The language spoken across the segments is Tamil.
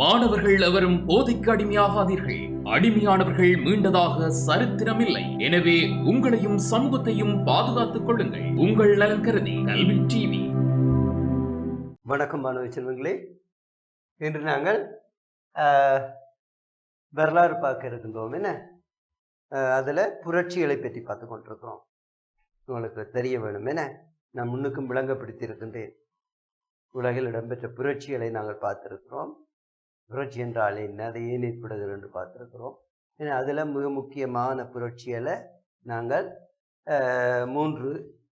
மாணவர்கள் எவரும் போதைக்கு அடிமையாகாதீர்கள். அடிமையானவர்கள் மீண்டதாக சரித்திரமில்லை. எனவே உங்களையும் சமூகத்தையும் பாதுகாத்துக் கொள்ளுங்கள். உங்கள் நலன் கருதி கல்வி டிவி. வணக்கம் மாணவ செல்வங்களே. இன்று நாங்கள் வரலாறு பார்க்க இருக்கின்றோம். என்ன? அதில் புரட்சிகளை பற்றி பார்த்து கொண்டிருக்கிறோம். உங்களுக்கு தெரிய வேணும். என்ன? நான் முன்னுக்கும் விளங்கப்படுத்தியிருக்கின்றேன் உலகில் இடம்பெற்ற புரட்சிகளை நாங்கள் பார்த்திருக்கிறோம். புரட்சி என்றால் என்ன? அதை ஏன் ஏற்படுகிறது என்று பார்த்துருக்கிறோம். ஏன்னா அதில் மிக முக்கியமான புரட்சிகளை நாங்கள் மூன்று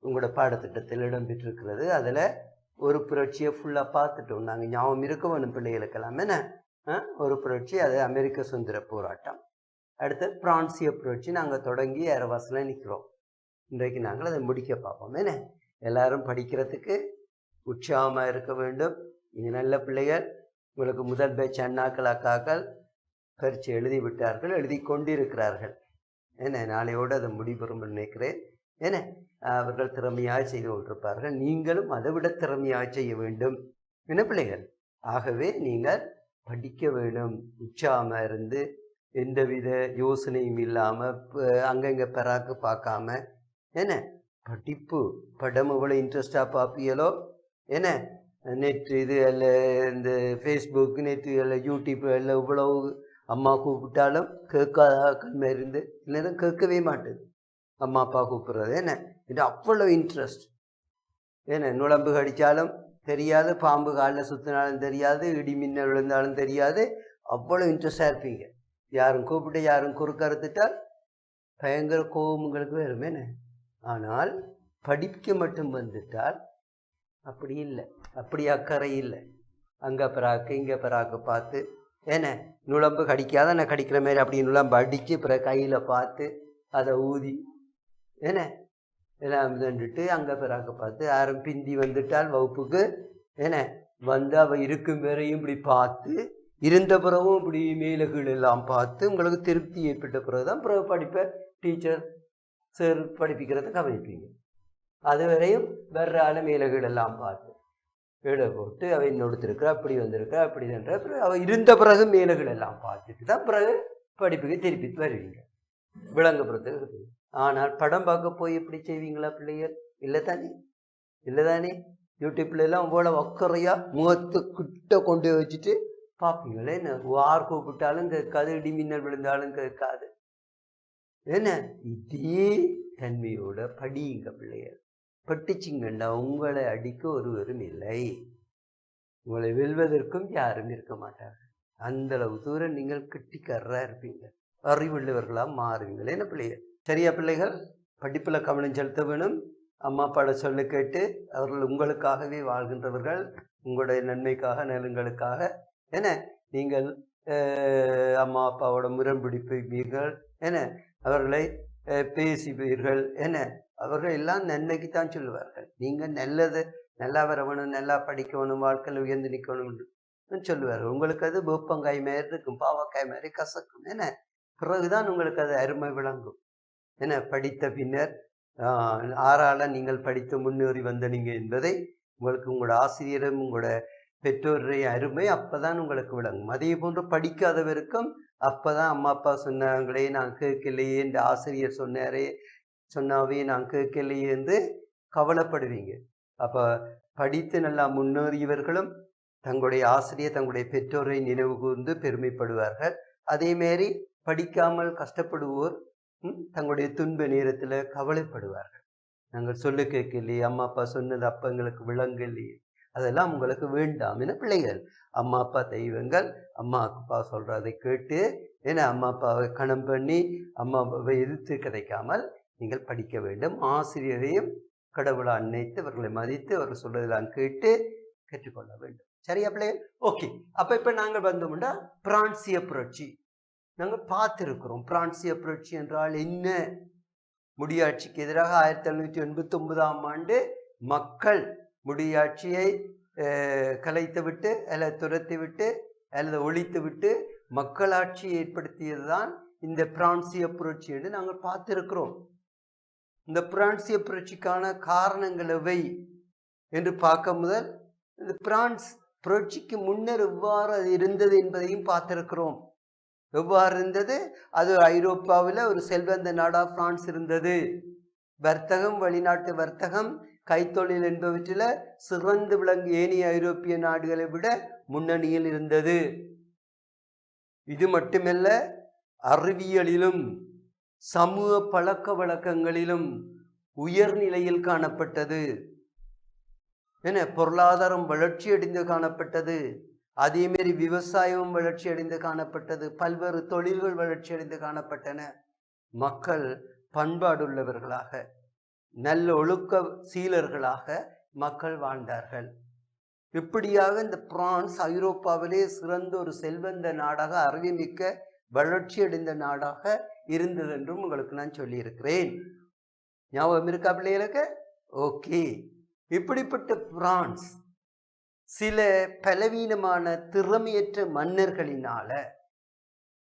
உங்களோட பாடத்திட்டத்தில் இடம்பெற்றிருக்கிறது. அதில் ஒரு புரட்சியை ஃபுல்லாக பார்த்துட்டோம். நாங்கள் ஞாபகம் இருக்க வேணும் பிள்ளைகளுக்கெல்லாம். என்ன? ஒரு புரட்சி அது அமெரிக்க சுதந்திர போராட்டம். அடுத்து பிரான்சிய புரட்சி நாங்கள் தொடங்கி அரவாசில் நிற்கிறோம் இன்றைக்கு நாங்கள் அதை முடிக்க பார்ப்போம். என்ன? எல்லாரும் படிக்கிறதுக்கு உற்சாகமாக இருக்க வேண்டும். நீங்கள் நல்ல பிள்ளைகள். உங்களுக்கு முதல் பேச்சு அண்ணாக்கள் அக்காக்கள் பரிச்சு எழுதி விட்டார்கள் எழுதி கொண்டிருக்கிறார்கள். என்ன நாளையோடு அதை முடிபெறும் நினைக்கிறேன். என்ன அவர்கள் திறமையாக செய்து கொண்டிருப்பார்கள். நீங்களும் அதை விட திறமையாக செய்ய வேண்டும். என்ன பிள்ளைகள்? ஆகவே நீங்கள் படிக்க வேண்டும். உச்சாமல் இருந்து எந்தவித யோசனையும் இல்லாமல் அங்கங்கே பெறாக்கு பார்க்காம என்ன படிப்பு படம் எவ்வளோ இன்ட்ரெஸ்டாக பார்ப்பீங்களோ என்ன நெட் இது எல்லாம் இந்த ஃபேஸ்புக் நெட்டு எல்லாம் யூடியூப் எல்லாம் இவ்வளவு அம்மா கூப்பிட்டாலும் கேட்காத மாதிரி இருந்து இல்லைன்னா கேட்கவே மாட்டேது. அம்மா அப்பா கூப்பிட்றது என்ன? இது அவ்வளோ இன்ட்ரெஸ்ட் என்ன நுழம்பு கடித்தாலும் தெரியாது பாம்பு காலில் சுற்றினாலும் தெரியாது இடி மின்னல் விழுந்தாலும் தெரியாது அவ்வளோ இன்ட்ரெஸ்டாக இருப்பீங்க. யாரும் கூப்பிட்டு யாரும் குறுக்கறுத்துட்டால் பயங்கர கோபம் உங்களுக்கு வரும் என்ன? ஆனால் படிக்க மட்டும் வந்துட்டால் அப்படி இல்லை. அப்படி அக்கறை இல்லை. அங்கே பிறாக்கு இங்கே பிறாக்கு பார்த்து என்ன நுழம்பு கடிக்காத நான் கடிக்கிற மாதிரி அப்படி நுழம்பு அடித்து பிறகு கையில் பார்த்து அதை ஊதி ஏன்ன எல்லாம் தண்டுட்டு அங்கே பிறாக்கு பார்த்து யாரும் பிந்தி வந்துட்டால் வகுப்புக்கு என்ன வந்து அவள் இருக்கும் வரையும் இப்படி பார்த்து இருந்த பிறகும் இப்படி மேலே எல்லாம் பார்த்து உங்களுக்கு திருப்தி ஏற்பட்ட பிறகு தான் பிறகு படிப்பை டீச்சர் சார் படிப்பிக்கிறத கவனிப்பீங்க. அது வரையும் வர்ற ஆள் மேலே எல்லாம் பார்த்து கீழே போட்டு அவை நொடுத்திருக்கிறா அப்படி வந்திருக்கிறா அப்படி என்ற பிறகு அவள் இருந்த பிறகு மேலே எல்லாம் பார்த்துட்டு தான் பிறகு படிப்புக்கு திருப்பி வருவீங்க. விளங்கப்படுறதுக்கு ஆனால் படம் பார்க்க போய் எப்படி செய்வீங்களா பிள்ளைகள் இல்லை தானே இல்லை தானே யூடியூப்ல எல்லாம் இவ்வளோ அக்கறையா முகத்தை கிட்ட கொண்டு வச்சுட்டு பார்ப்பீங்களே என்ன? வார் கூப்பிட்டாலும் கேட்காது இடி மின்னல் விழுந்தாலும் கேட்காது. என்ன? இதே தன்மையோட படியுங்க பிள்ளைகள் பட்டுச்சிங்கன்னா உங்களை அடிக்க ஒருவரும் இல்லை. உங்களை வெல்வதற்கும் யாரும் இருக்க மாட்டார்கள் அந்த அளவு தூரம் நீங்கள் கெட்டிக்காரராக இருப்பீங்க. அறிவுள்ளவர்களாக மாறுவீங்களே என்ன பிள்ளைகள் சரியா பிள்ளைகள்? படிப்பில் கவனம் செலுத்த வேணும். அம்மா அப்பாட சொல்ல கேட்டு அவர்கள் உங்களுக்காகவே வாழ்கின்றவர்கள். உங்களுடைய நன்மைக்காக நலன்களுக்காக என்ன நீங்கள் அம்மா அப்பாவோட முரம்பிடிப்பீர்கள் என்ன அவர்களை பேசிப்பீர்கள் பேசுவீர்கள் என்ன அவர்கள் எல்லாம் நன்மைக்கு தான் சொல்லுவார்கள். நீங்கள் நல்லது நல்லா வரவணும் நல்லா படிக்கணும் வாழ்க்கையில் உயர்ந்து நிற்கணும்னு சொல்லுவார் உங்களுக்கு அது வேப்பங்காய் மாதிரி இருக்கும் பாவக்காய் மாதிரி கசக்கும் என்ன பிறகுதான் உங்களுக்கு அது அருமை விளங்கும் என்ன படித்த பின்னர் ஆஹ், ஆறால நீங்கள் படித்து முன்னேறி வந்தனீங்க என்பதை உங்களுக்கு உங்களோட ஆசிரியரும் உங்களோட பெற்றோருடைய அருமை அப்பதான் உங்களுக்கு விளங்கும். அதே போன்று படிக்காதவருக்கும் அப்பதான் அம்மா அப்பா சொன்னாங்களே நான் கேட்கலையே இந்த ஆசிரியர் சொன்னாரே சொன்னாவே நான் கேட்கலையே என்று கவலைப்படுவீங்க. அப்போ படித்து நல்லா முன்னேறியவர்களும் தங்களுடைய ஆசிரியர் தங்களுடைய பெற்றோரை நினைவு கூர்ந்து பெருமைப்படுவார்கள். அதேமாரி படிக்காமல் கஷ்டப்படுவோர் தங்களுடைய துன்ப நேரத்தில் கவலைப்படுவார்கள். நாங்கள் சொல்லு கேட்கலையே அம்மா அப்பா சொன்னது அப்போ எங்களுக்கு விளங்கலையே அதெல்லாம் உங்களுக்கு வேண்டாம் என பிள்ளைகள் அம்மா அப்பா தெய்வங்கள் அம்மா அப்பா சொல்றதை கேட்டு ஏன்னா அம்மா அப்பாவை கணம் பண்ணி அம்மா அப்பாவை எதிர்த்து கிடைக்காமல் நீங்கள் படிக்க வேண்டும். ஆசிரியரையும் கடவுளாக அன்னைத்து அவர்களை மதித்து அவர்கள் சொல்றதெல்லாம் கேட்டு கற்றுக்கொள்ள வேண்டும். சரியா பிள்ளைகள் ஓகே. அப்போ இப்போ நாங்கள் வந்தோம்னா பிரான்சிய புரட்சி. நாங்கள் பார்த்துருக்கிறோம். பிரான்சிய புரட்சி என்றால் என்ன? முடியாட்சிக்கு எதிராக ஆயிரத்தி எழுநூற்றி எண்பத்தி ஒன்பதாம் ஆண்டு மக்கள் முடியாட்சியை கலைத்து விட்டு அல்லது துரத்தி விட்டு அல்லது ஒழித்து விட்டு மக்களாட்சி ஏற்படுத்தியது தான் இந்த பிரான்சிய புரட்சி என்று நாங்கள் பார்த்துருக்கிறோம். இந்த பிரான்சிய புரட்சிக்கான காரணங்கள் எவை என்று பார்க்க முதல் இந்த பிரான்ஸ் புரட்சிக்கு முன்னர் எவ்வாறு அது இருந்தது என்பதையும் பார்த்திருக்கிறோம். எவ்வாறு இருந்தது? அது ஐரோப்பாவில் ஒரு செல்வந்த நாடா பிரான்ஸ் இருந்தது. வர்த்தகம் வெளிநாட்டு வர்த்தகம் கைத்தொழில் என்பவற்றில் சிறந்து விளங்கு ஏனைய ஐரோப்பிய நாடுகளை விட முன்னணியில் இருந்தது. இது மட்டுமல்ல அறிவியலிலும் சமூக பழக்க வழக்கங்களிலும் உயர்நிலையில் காணப்பட்டது. என்ன? பொருளாதாரம் வளர்ச்சி அடைந்து காணப்பட்டது. அதேமாரி விவசாயமும் வளர்ச்சி அடைந்து காணப்பட்டது. பல்வேறு தொழில்கள் வளர்ச்சி அடைந்து காணப்பட்டன. மக்கள் பண்பாடுள்ளவர்களாக நல்ல ஒழுக்க சீலர்களாக மக்கள் வாழ்ந்தார்கள். இப்படியாக இந்த பிரான்ஸ் ஐரோப்பாவிலே சிறந்த ஒரு செல்வந்த நாடாக அறிவுமிக்க வளர்ச்சி அடைந்த நாடாக இருந்தது என்றும் உங்களுக்கு நான் சொல்லியிருக்கிறேன். ஞாபகம் இருக்கா பிள்ளைகளுக்கு? ஓகே. இப்படிப்பட்ட பிரான்ஸ் சில பலவீனமான திறமையற்ற மன்னர்களினால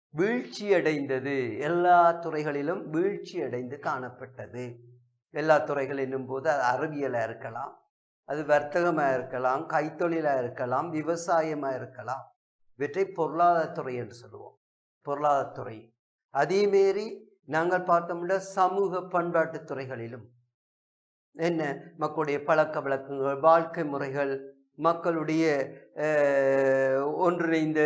வீழ்ச்சி அடைந்தது. எல்லா துறைகளிலும் வீழ்ச்சி அடைந்து காணப்பட்டது. எல்லா துறைகள் என்னும் போது அது அறிவியலாக இருக்கலாம் அது வர்த்தகமாக இருக்கலாம் கைத்தொழிலாக இருக்கலாம் விவசாயமாக இருக்கலாம். இவற்றை பொருளாதாரத்துறை என்று சொல்லுவோம். பொருளாதாரத்துறை அதேமாரி நாங்கள் பார்த்தோம்னா சமூக பண்பாட்டு துறைகளிலும் என்ன? மக்களுடைய பழக்க வழக்கங்கள் வாழ்க்கை முறைகள் மக்களுடைய ஒன்றிணைந்த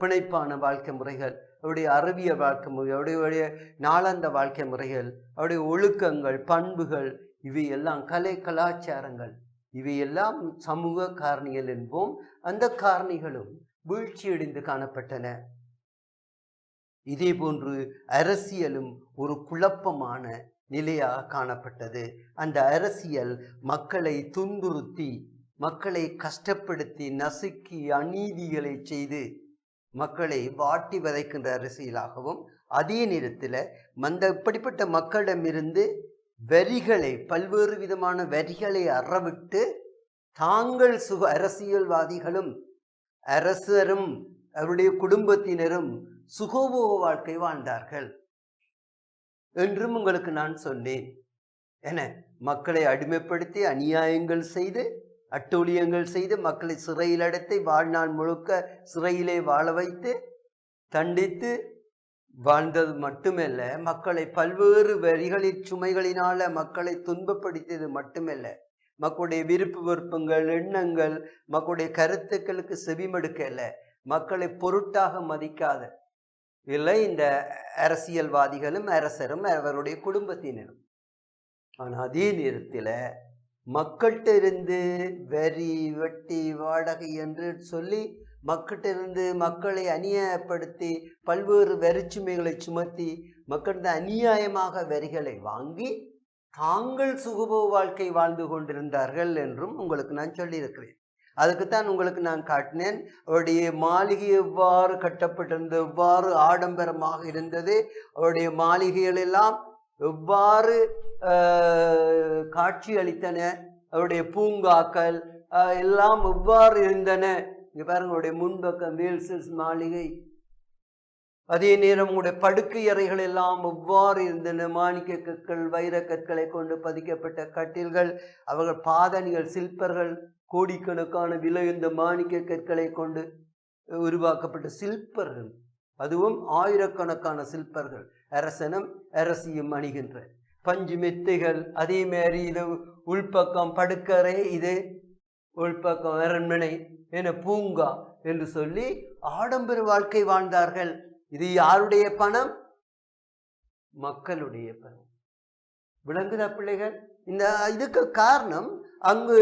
பிணைப்பான வாழ்க்கை முறைகள் அவருடைய அறிவியல் வாழ்க்கை முறை அவருடைய நாளாந்த வாழ்க்கை முறைகள் அவருடைய ஒழுக்கங்கள் பண்புகள் இவையெல்லாம் கலை கலாச்சாரங்கள் இவையெல்லாம் சமூக காரணிகள் என்போம். அந்த காரணிகளும் வீழ்ச்சியடைந்து காணப்பட்டன. இதே போன்று அரசியலும் ஒரு குழப்பமான நிலையாக காணப்பட்டது. அந்த அரசியல் மக்களை துன்புறுத்தி மக்களை கஷ்டப்படுத்தி நசுக்கி அநீதிகளை செய்து மக்களை வாட்டி வதைக்கின்ற அரசியலாகவும் அதே நேரத்தில் மந்த இப்படிப்பட்ட மக்களிடமிருந்து வரிகளை பல்வேறு விதமான வரிகளை அறவிட்டு தாங்கள் சுக அரசியல்வாதிகளும் அரசரும் அவருடைய குடும்பத்தினரும் சுகோபோக வாழ்க்கை வாழ்ந்தார்கள். என்றும் உங்களுக்கு நான் சொன்னேன். என மக்களை அடிமைப்படுத்தி அநியாயங்கள் செய்து அட்டூழியங்கள் செய்து மக்களை சிறையில் அடைத்து வாழ்நாள் முழுக்க சிறையிலே வாழ வைத்து தண்டித்து வாழ்ந்தது மட்டுமல்ல மக்களை பல்வேறு வரிகளின் சுமைகளினால மக்களை துன்பப்படுத்தியது மட்டுமல்ல. மக்களுடைய விருப்பு விருப்பங்கள் எண்ணங்கள் மக்களுடைய கருத்துக்களுக்கு செவிமடுக்கல மக்களை பொருட்டாக மதிக்காத இல்லை இந்த அரசியல்வாதிகளும் அரசரும் அவருடைய குடும்பத்தினரும். ஆனால் அதே நேரத்தில் மக்கள்கிட்ட இருந்து வரி வட்டி வாடகை என்று சொல்லி மக்கள்கிட்ட இருந்து மக்களை அநியாயப்படுத்தி பல்வேறு வரிச்சுமைகளை சுமத்தி மக்கள்கிட்ட அநியாயமாக வரிகளை வாங்கி தாங்கள் சுகபோக வாழ்க்கை வாழ்ந்து கொண்டிருந்தார்கள் என்றும் உங்களுக்கு நான் சொல்லியிருக்கிறேன். அதுக்குத்தான் உங்களுக்கு நான் காட்டினேன். அவருடைய மாளிகை எவ்வாறு கட்டப்பட்டிருந்தது எவ்வாறு ஆடம்பரமாக இருந்தது அவருடைய மாளிகைகள் எல்லாம் எவ்வாறு காட்சி அளித்தன அவருடைய பூங்காக்கள் எல்லாம் எவ்வாறு இருந்தன. இங்க பாருங்க அவருடைய முன்பக்கம் வீல்சஸ் மாளிகை. அதே நேரம் உங்களுடைய படுக்கை அறைகள் எல்லாம் எவ்வாறு இருந்தன மாணிக்க கற்கள் வைர கற்களை கொண்டு பதிக்கப்பட்ட கட்டில்கள் அவர்கள் பாதணிகள் சில்பர்கள் கோடிக்கணக்கான விலை இந்த மாணிக்க கற்களை கொண்டு உருவாக்கப்பட்ட சில்பர்கள். அதுவும் ஆயிரக்கணக்கான சில்பர்கள். அரசனும் அரசியும் அணிகின்ற. பஞ்சு மெத்தைகள் அதே மாதிரி இது உள்பக்கம் படுக்கறை இது உள்பக்கம் அரண்மனை என பூங்கா என்று சொல்லி ஆடம்பர வாழ்க்கை வாழ்ந்தார்கள். இது யாருடைய பணம்? மக்களுடைய பணம். விளங்குதா பிள்ளைகள்? இந்த இதுக்கு காரணம் அங்கு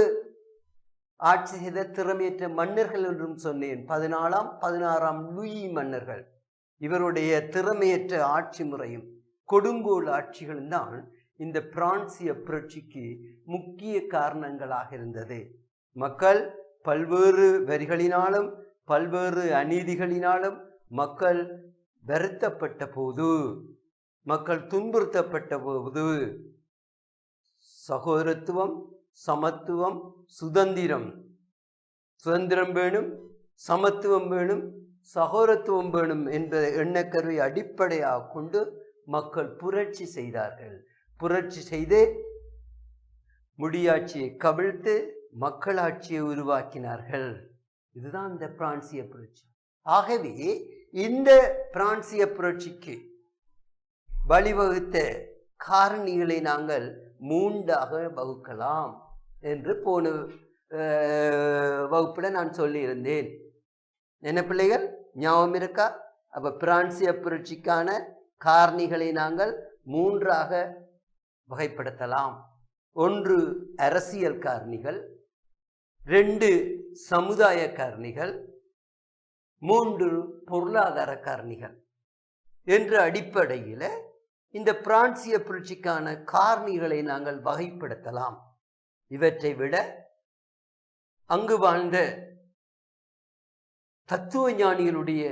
ஆட்சி செய்த திறமையற்ற மன்னர்கள் என்றும் சொன்னேன். பதினாலாம் பதினாறாம் லூயி மன்னர்கள். இவருடைய திறமையற்ற ஆட்சி முறையும் கொடுங்கோல் ஆட்சிகளும் தான் இந்த பிரான்சிய புரட்சிக்கு முக்கிய காரணங்களாக இருந்தது. மக்கள் பல்வேறு வரிகளினாலும் பல்வேறு அநீதிகளினாலும் மக்கள் வருத்தப்பட்ட போது மக்கள் துன்புறுத்தப்பட்ட போது சகோதரத்துவம் சமத்துவம் சுதந்திரம். சுதந்திரம் வேணும் சமத்துவம் வேணும் சகோரத்துவம் வேணும் என்ற எண்ணக்கருவை அடிப்படையாக கொண்டு மக்கள் புரட்சி செய்தார்கள். புரட்சி செய்து முடியாட்சியை கவிழ்த்து மக்களாட்சியை உருவாக்கினார்கள். இதுதான் இந்த பிரான்சிய புரட்சி. ஆகவே இந்த பிரான்சிய புரட்சிக்கு வழிவகுத்த காரணிகளை நாங்கள் மூன்றாக வகுக்கலாம். என்று போன வகுப்பில் நான் சொல்லியிருந்தேன். என்ன பிள்ளைகள்? ஞாபகம் இருக்கா? அப்போ பிரான்சிய புரட்சிக்கான காரணிகளை நாங்கள் மூன்றாக வகைப்படுத்தலாம். ஒன்று அரசியல் காரணிகள் ரெண்டு சமுதாய காரணிகள் மூன்று பொருளாதார காரணிகள் என்ற அடிப்படையில் இந்த பிரான்சிய புரட்சிக்கான காரணிகளை நாங்கள் வகைப்படுத்தலாம். இவற்றை விட அங்கு வாழ்ந்த தத்துவ ஞானிகளுடைய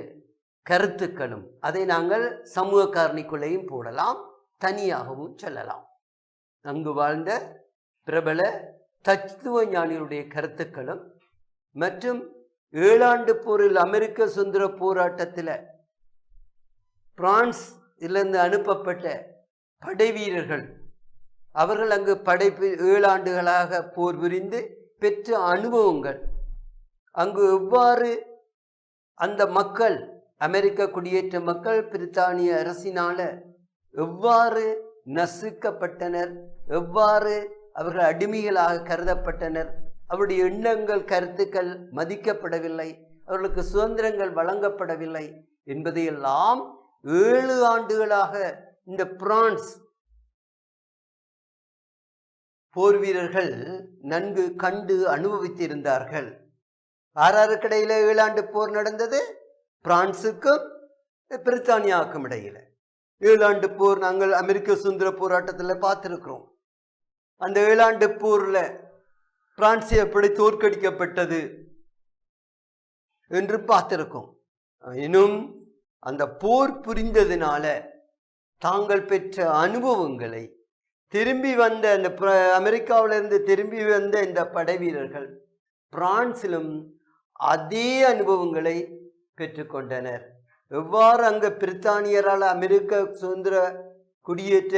கருத்துக்களும் அதை நாங்கள் சமூக காரணிக்குள்ளேயும் போடலாம் தனியாகவும் சொல்லலாம். அங்கு வாழ்ந்த பிரபல தத்துவ ஞானிகளுடைய கருத்துக்களும் மற்றும் ஏழாண்டு போரில் அமெரிக்க சுதந்திர போராட்டத்தில் பிரான்ஸ் இருந்து அனுப்பப்பட்ட படை வீரர்கள் அவர்கள் அங்கு படைப்பு ஏழு ஆண்டுகளாக போர் புரிந்து பெற்ற அனுபவங்கள். அங்கு எவ்வாறு அந்த மக்கள் அமெரிக்க குடியேற்ற மக்கள் பிரித்தானிய அரசினால எவ்வாறு நசுக்கப்பட்டனர் எவ்வாறு அவர்கள் அடிமைகளாக கருதப்பட்டனர் அவருடைய எண்ணங்கள் கருத்துக்கள் மதிக்கப்படவில்லை அவர்களுக்கு சுதந்திரங்கள் வழங்கப்படவில்லை என்பதையெல்லாம் ஏழு ஆண்டுகளாக இந்த பிரான்ஸ் போர் வீரர்கள் நன்கு கண்டு அனுபவித்திருந்தார்கள். ஆறாருக்கிடையில ஏழாண்டு போர் நடந்தது பிரான்சுக்கும் பிரித்தானியாவுக்கும் இடையில. ஏழாண்டு போர் நாங்கள் அமெரிக்க சுதந்திர போராட்டத்தில் பார்த்துருக்கிறோம். அந்த ஏழாண்டு போரில் பிரான்ஸ் எப்படி தோற்கடிக்கப்பட்டது என்று பார்த்திருக்கோம். இன்னும் அந்த போர் புரிந்ததினால தாங்கள் பெற்ற அனுபவங்களை திரும்பி வந்த அந்த அமெரிக்காவிலிருந்து திரும்பி வந்த இந்த படை வீரர்கள் பிரான்சிலும் அதே அனுபவங்களை பெற்றுக்கொண்டனர். எவ்வாறு அங்கு பிரித்தானியரால் அமெரிக்க சுதந்திர குடியேற்ற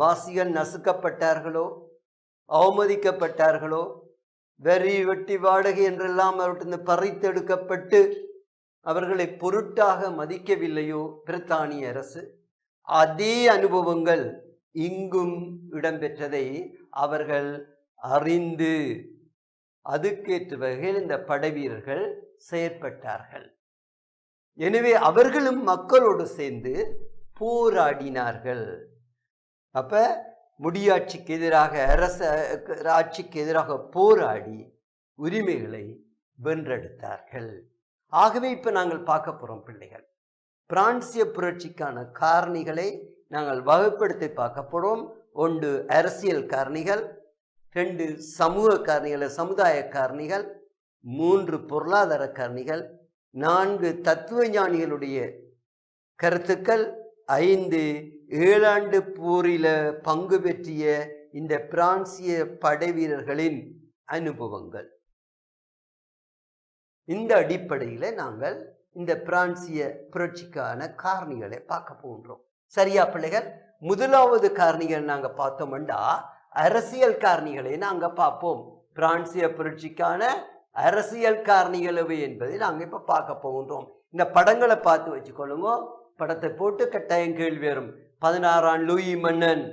வாசிகள் நசுக்கப்பட்டார்களோ அவமதிக்கப்பட்டார்களோ வரி வெட்டி வாடகை என்றெல்லாம் அவற்றிருந்து பறித்தெடுக்கப்பட்டு அவர்களை பொருட்டாக மதிக்கவில்லையோ பிரித்தானிய அரசு? அதே அனுபவங்கள் இங்கும் இடம்பெற்றதை அவர்கள் அறிந்து அதுக்கேற்ற வகையில் இந்த படைவீரர்கள் செயற்பட்டார்கள். எனவே அவர்களும் மக்களோடு சேர்ந்து போராடினார்கள். அப்ப முடியாட்சிக்கு எதிராக அரச ஆட்சிக்கு எதிராக போராடி உரிமைகளை வென்றெடுத்தார்கள். ஆகவே இப்ப நாங்கள் பார்க்க போறோம் பிள்ளைகள். பிரான்சிய புரட்சிக்கான காரணிகளை நாங்கள் வகைப்படுத்தி பார்க்கப்படுவோம் ஒன்று அரசியல் காரணிகள். ரெண்டு சமூக காரணிகள் சமுதாய காரணிகள். மூன்று பொருளாதார காரணிகள். நான்கு தத்துவ ஞானிகளுடைய கருத்துக்கள். ஐந்து ஏழாண்டு போரில பங்கு பெற்றிய இந்த பிரான்சிய படை வீரர்களின் அனுபவங்கள். இந்த அடிப்படையில் நாங்கள் இந்த பிரான்சிய புரட்சிக்கான காரணிகளை பார்க்க போகின்றோம். சரியா பிள்ளைகள்? முதலாவது காரணிகள் நாங்க பார்த்தோம்டா அரசியல் காரணிகளை நாங்க பார்ப்போம். பிரான்சிய புரட்சிக்கான அரசியல் காரணிகளவை என்பதை நாங்க இப்ப பார்க்க போகின்றோம். இந்த படங்களை பார்த்து வச்சுக்கொள்ளுங்க. படத்தை போட்டு கட்டாயம் கேள்வி வரும். பதினாறாம் லூயி மன்னன்.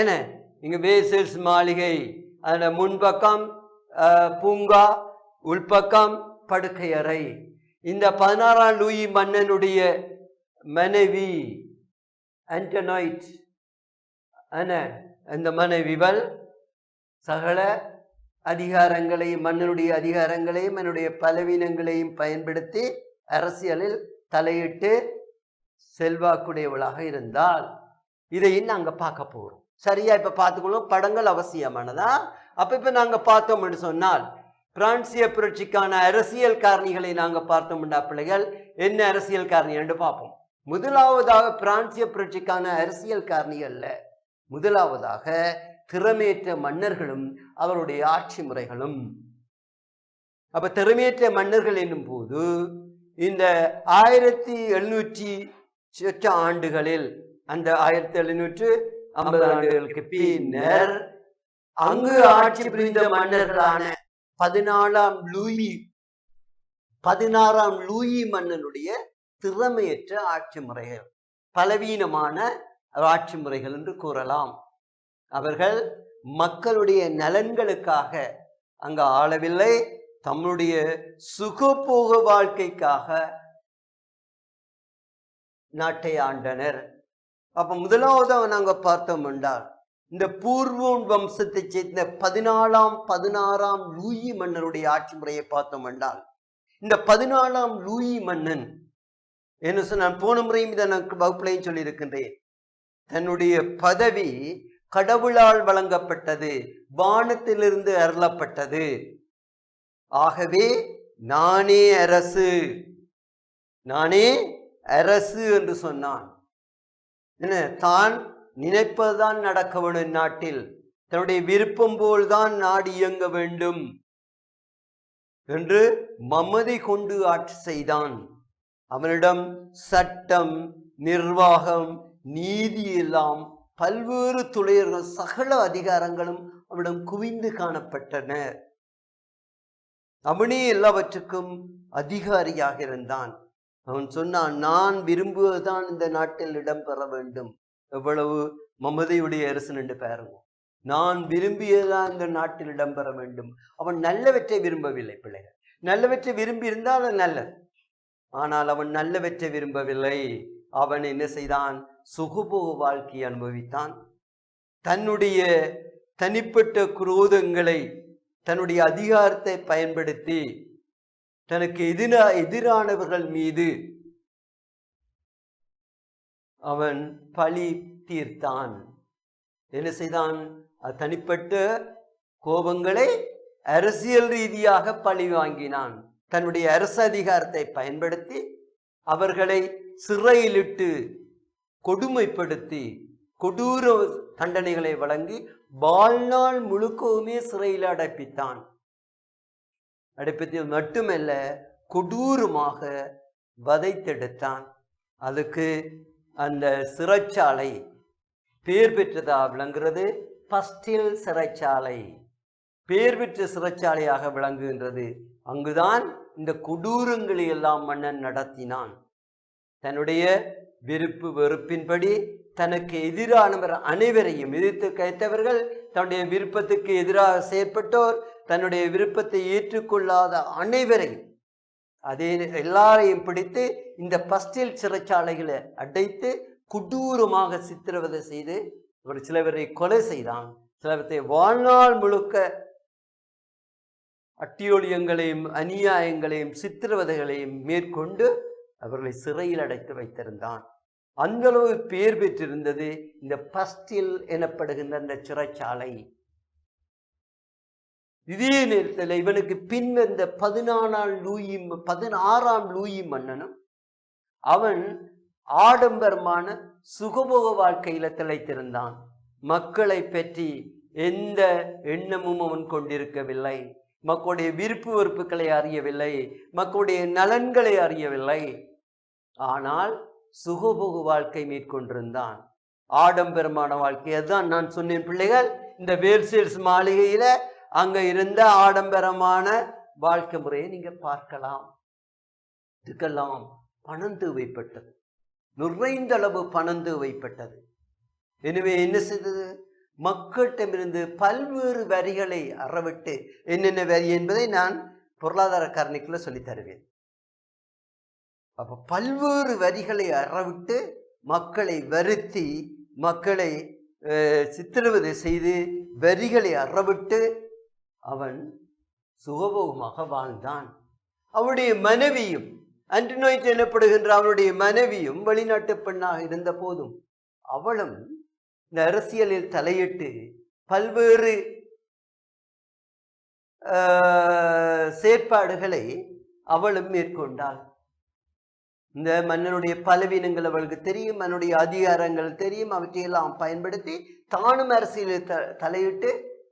என்ன? இங்க வேசல்ஸ் மாளிகை. அதில் முன்பக்கம் பூங்கா உள்பக்கம் படுக்கை அறை இந்த பதினாறாம் லூயி மன்னனுடைய மனைவி ஆண்டனாய்ட் என்ன அந்த மனைவிகள் சகல அதிகாரங்களையும் மன்னனுடைய அதிகாரங்களையும் என்னுடைய பலவீனங்களையும் பயன்படுத்தி அரசியலில் தலையிட்டு செல்வாக்குடையவளாக இருந்தால் இதையும் நாங்கள் பார்க்க போகிறோம் சரியா இப்போ பார்த்துக்கணும் படங்கள் அவசியமானதா? அப்போ இப்போ நாங்கள் பார்த்தோம்னு சொன்னால் பிரான்சிய புரட்சிக்கான அரசியல் காரணிகளை நாங்கள் பார்த்தோம்டா பிள்ளைகள் என்ன அரசியல் காரணி? என்று பார்ப்போம். முதலாவதாக பிரான்சிய புரட்சிக்கான அரசியல் காரணிகள்ல முதலாவதாக திறமையற்ற மன்னர்களும் அவருடைய ஆட்சி முறைகளும். அப்ப திறமையற்ற மன்னர்கள் என்னும் போது இந்த ஆயிரத்தி எழுநூற்றி சொச்ச ஆண்டுகளில் அந்த ஆயிரத்தி எழுநூற்று ஐம்பது ஆண்டுகளுக்கு பின்னர் அங்கு ஆட்சி புரிந்த மன்னர்களான பதினாலாம் லூயி பதினாறாம் லூயி மன்னனுடைய திறமையற்ற ஆட்சி முறைகள் பலவீனமான ஆட்சி முறைகள் என்று கூறலாம். அவர்கள் மக்களுடைய நலன்களுக்காக அங்க ஆளவில்லை தம்முடைய சுகபோக வாழ்க்கைக்காக நாட்டை ஆண்டனர். அப்ப முதலாவது நாங்க பார்த்தோம் என்றால் இந்த பூர்வோன் வம்சத்தை சேர்ந்த பதினாலாம் பதினாறாம் லூயி மன்னருடைய ஆட்சி முறையை பார்த்தோம் என்றால் இந்த பதினாலாம் லூயி மன்னன் என்ன சொன்ன நான் போன முறையும் இதை நான் வகுப்புலையும் சொல்லியிருக்கின்றேன். தன்னுடைய பதவி கடவுளால் வழங்கப்பட்டது வானத்திலிருந்து அருளப்பட்டது. ஆகவே நானே அரசு. நானே அரசு என்று சொன்னான். என்ன தான் நினைப்பதுதான் நடக்க வேண்டும் நாட்டில். தன்னுடைய விருப்பம் போல்தான் நாடு இயங்க வேண்டும் என்று மம்மதி கொண்டு ஆட்சி செய்தான். அவனிடம் சட்டம் நிர்வாகம் நீதி எல்லாம் பல்வேறு துறையர்கள் சகல அதிகாரங்களும் அவனிடம் குவிந்து காணப்பட்டன. அவனே எல்லாவற்றுக்கும் அதிகாரியாக இருந்தான். அவன் சொன்னான் நான் விரும்புவதுதான் இந்த நாட்டில் இடம்பெற வேண்டும். எவ்வளவு? மமதையுடைய அரசன் என்று பாருங்க. நான் விரும்பியதுதான் இந்த நாட்டில் இடம்பெற வேண்டும். அவன் நல்லவற்றை விரும்பவில்லை பிள்ளைகள். நல்லவற்றை விரும்பி இருந்தால் அது நல்லது. ஆனால் அவன் நல்லவற்றை விரும்பவில்லை. அவன் என்ன செய்தான்? சுகபோக வாழ்க்கை அனுபவித்தான். தன்னுடைய தனிப்பட்ட குரோதங்களை தன்னுடைய அதிகாரத்தை பயன்படுத்தி தனக்கு எதிரா எதிரானவர்கள் மீது அவன் பழி தீர்த்தான். என்ன செய்தான்? தனிப்பட்ட கோபங்களை அரசியல் ரீதியாக பழி வாங்கினான். தன்னுடைய அரசு அதிகாரத்தை பயன்படுத்தி அவர்களை சிறையிலிட்டு கொடுமைப்படுத்தி கொடூர தண்டனைகளை வழங்கி வாழ்நாள் முழுக்கவுமே சிறையில் அடைப்பித்தான். அடைப்பித்தது மட்டுமல்ல கொடூரமாக வதைத்தெடுத்தான். அதுக்கு அந்த சிறைச்சாலை பேர் பெற்றதா விளங்குறது? பஸ்டில் சிறைச்சாலை. பேர் பெற்ற சிறைச்சாலையாக விளங்குகின்றது. அங்குதான் இந்த கொடூரங்களை எல்லாம் மன்னன் நடத்தினான். தன்னுடைய விருப்பு வெறுப்பின்படி தனக்கு எதிரானவர் அனைவரையும் எதிர்த்து கைத்தவர்கள் தன்னுடைய விருப்பத்துக்கு எதிராக செயற்பட்டோர் தன்னுடைய விருப்பத்தை ஏற்றுக்கொள்ளாத அனைவரையும் அதே எல்லாரையும் பிடித்து இந்த பஸ்டில் சிறைச்சாலைகளை அடைத்து கொடூரமாக சித்திரவதை செய்து ஒரு சிலவரை கொலை செய்தான். சிலவற்றை வாழ்நாள் முழுக்க அட்டியோலியங்களையும் அநியாயங்களையும் சித்திரவதைகளையும் மேற்கொண்டு அவர்களை சிறையில் அடைத்து வைத்திருந்தான். அந்த அளவு பேர் பெற்றிருந்தது இந்த பஸ்டில் எனப்படுகின்ற அந்த சிறைச்சாலை. இதே நேரத்தில் இவனுக்கு பின் வந்த பதினாலாம் லூயி பதினாறாம் லூயி மன்னனும் அவன் ஆடம்பரமான சுகபோக வாழ்க்கையில திளைத்திருந்தான். மக்களை பற்றி எந்த எண்ணமும் அவன் கொண்டிருக்கவில்லை. மக்களுடைய விருப்பு வெறுப்புகளை அறியவில்லை மக்களுடைய நலன்களை அறியவில்லை. ஆனால் சுகபோக வாழ்க்கை மேற்கொண்டிருந்தான். ஆடம்பரமான வாழ்க்கையை தான் நான் சொன்னேன் பிள்ளைகள். இந்த வேல்சேல்ஸ் மாளிகையில அங்க இருந்த ஆடம்பரமான வாழ்க்கை முறையை நீங்க பார்க்கலாம். இதுக்கெல்லாம் பணம் தேவைப்பட்டது. நிறைந்த அளவு பணம் தேவைப்பட்டது. எனவே என்ன செய்தது? மக்களிடமிருந்து பல்வேறு வரிகளை அறவிட்டு என்னென்ன வரி என்பதை நான் பொருளாதார காரணிக்குள்ள சொல்லித் தருவேன். அப்ப பல்வேறு வரிகளை அறவிட்டு மக்களை வருத்தி மக்களை சித்திரவதை செய்து வரிகளை அறவிட்டு அவன் சுகபோகமாக வாழ்ந்தான். அவனுடைய மனைவியும் அன்றினோய்ட் எனப்படுகின்ற அவனுடைய மனைவியும் வெளிநாட்டு பெண்ணாக இருந்த போதும் அவளும் இந்த அரசியலில் தலையிட்டு பல்வேறு செயற்பாடுகளை அவளும் மேற்கொண்டாள். இந்த மன்னனுடைய பலவீனங்கள் அவளுக்கு தெரியும் மன்னனுடைய அதிகாரங்கள் தெரியும் அவற்றையெல்லாம் பயன்படுத்தி தானும் அரசியலில் த தலையிட்டு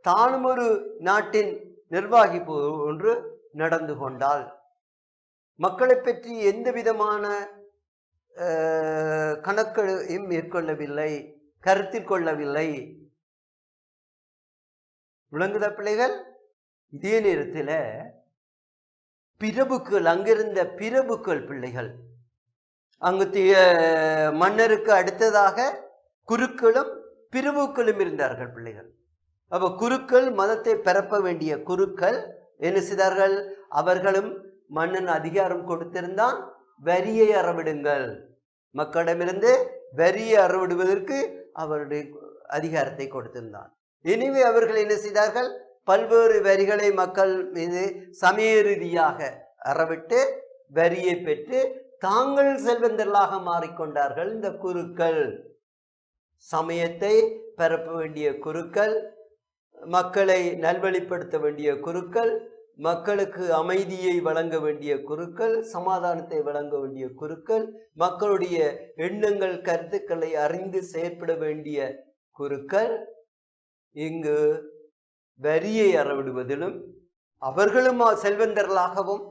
தானும் ஒரு நாட்டின் நிர்வாகி போன்று நடந்து கொண்டாள். மக்களை பற்றி எந்த விதமான கணக்கையும் மேற்கொள்ளவில்லை. கருத்தில் கொள்ளவில்லை. விளங்குத பிள்ளைகள்? இதே நேரத்தில் பிரபுக்கள் அங்கிருந்த பிரபுக்கள் பிள்ளைகள் அங்கு மன்னருக்கு அடுத்ததாக குருக்களும் பிரபுக்களும் இருந்தார்கள் பிள்ளைகள். அப்போ குருக்கள் மதத்தை பரப்ப வேண்டிய குருக்கள் என்ன செய்தார்கள்? அவர்களும் மன்னன் அதிகாரம் கொடுத்திருந்தான் வரியை அறவிடுங்கள். மக்களிடமிருந்து வரியை அறவிடுவதற்கு அவருடைய அதிகாரத்தை கொடுத்திருந்தான். எனவே அவர்கள் என்ன செய்தார்கள்? பல்வேறு வரிகளை மக்கள் மீது சமய ரீதியாக அறவிட்டு வரியை பெற்று தாங்கள் செல்வந்தர்களாக மாறிக்கொண்டார்கள். இந்த குருக்கள் சமயத்தை பரப்ப வேண்டிய குருக்கள் மக்களை நல்வழிப்படுத்த வேண்டிய குருக்கள் மக்களுக்கு அமைதியை வழங்க வேண்டிய குருக்கள் சமாதானத்தை வழங்க வேண்டிய குருக்கள் மக்களுடைய எண்ணங்கள் கருத்துக்களை அறிந்து செயற்பட வேண்டிய குருக்கள் இங்கு வரியை அறவிடுவதிலும் அவர்களும் செல்வந்தர்களாகவும்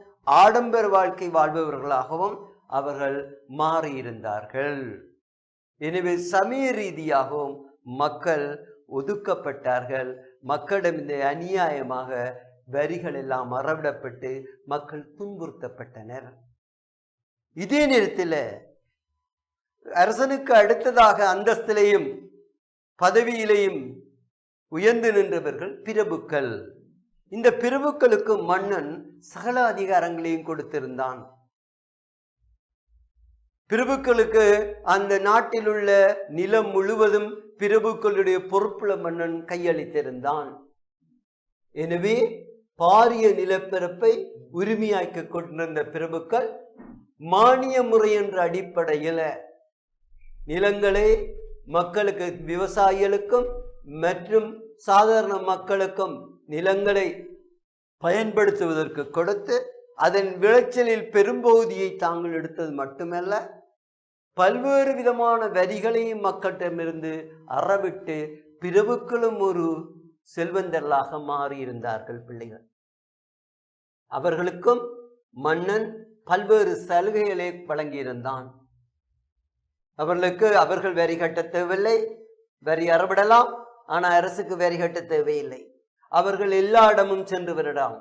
ஆடம்பர வாழ்க்கை வாழ்பவர்களாகவும் அவர்கள் மாறியிருந்தார்கள். எனவே சமய ரீதியாகவும் மக்கள் ஒதுக்கப்பட்டார்கள். மக்களிடம் இந்த அநியாயமாக வரிகள் எல்லாம் மறவிடப்பட்டு மக்கள் துன்புறுத்தப்பட்டனர். இதே நேரத்தில் அரசனுக்கு அடுத்ததாக அந்தஸ்திலையும் பதவியிலையும் உயர்ந்து நின்றவர்கள் பிரபுக்கள். இந்த பிரபுக்களுக்கு மன்னன் சகல அதிகாரங்களையும் கொடுத்திருந்தான். பிரபுக்களுக்கு அந்த நாட்டில் உள்ள நிலம் முழுவதும் பிரபுக்களுடைய பொறுப்புல மன்னன் கையளித்திருந்தான். எனவே பாரிய நிலப்பரப்பை உரிமையாக்கி கொண்டிருந்த பிரபுக்கள் மானிய முறை என்ற அடிப்படையில் நிலங்களை மக்களுக்கு விவசாயிகளுக்கும் மற்றும் சாதாரண மக்களுக்கும் நிலங்களை பயன்படுத்துவதற்கு கொடுத்து அதன் விளைச்சலில் பெரும்பகுதியை தாங்கள் எடுத்தது மட்டுமல்ல பல்வேறு விதமான வரிகளையும் மக்களிடமிருந்து அறவிட்டு பிரபுக்களும் ஒரு செல்வந்தர்களாக மாறியிருந்தார்கள் பிள்ளைகள். அவர்களுக்கும் மன்னன் பல்வேறு சலுகைகளை வழங்கியிருந்தான். அவர்களுக்கு அவர்கள் வரி கட்ட தேவையில்லை வரி அறவிடலாம் ஆனால் அரசுக்கு வரி கட்ட தேவையில்லை. அவர்கள் எல்லா இடமும் சென்று விடலாம்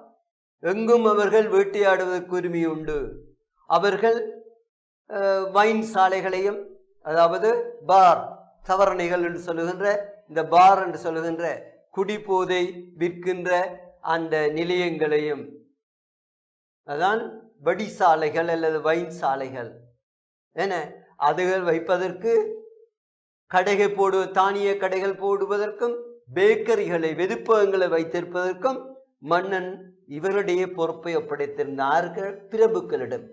எங்கும் அவர்கள் வேட்டையாடுவதற்கு உரிமை உண்டு. அவர்கள் வைன் சாலைகளையும் அதாவது பார் சவரணைகள் என்று சொல்லுகின்ற இந்த பார் என்று சொல்லுகின்ற குடிபோதை விற்கின்ற அந்த நிலையங்களையும் அதான் வடி சாலைகள் அல்லது வைன் சாலைகள். என அதுகள் வைப்பதற்கு கடைகள் போடு தானிய கடைகள் போடுவதற்கும் பேக்கரிகளை வெதுப்பகங்களை வைத்திருப்பதற்கும் மன்னன் இவருடைய பொறுப்பை ஒப்படைத்திருந்தார்கள் பிரபுக்களிடம்.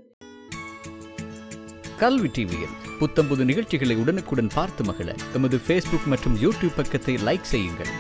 கல்வி டிவியில் புத்தம்புது நிகழ்ச்சிகளை உடனுக்குடன் பார்த்து மகிழ எமது ஃபேஸ்புக் மற்றும் யூடியூப் பக்கத்தை லைக் செய்யுங்கள்.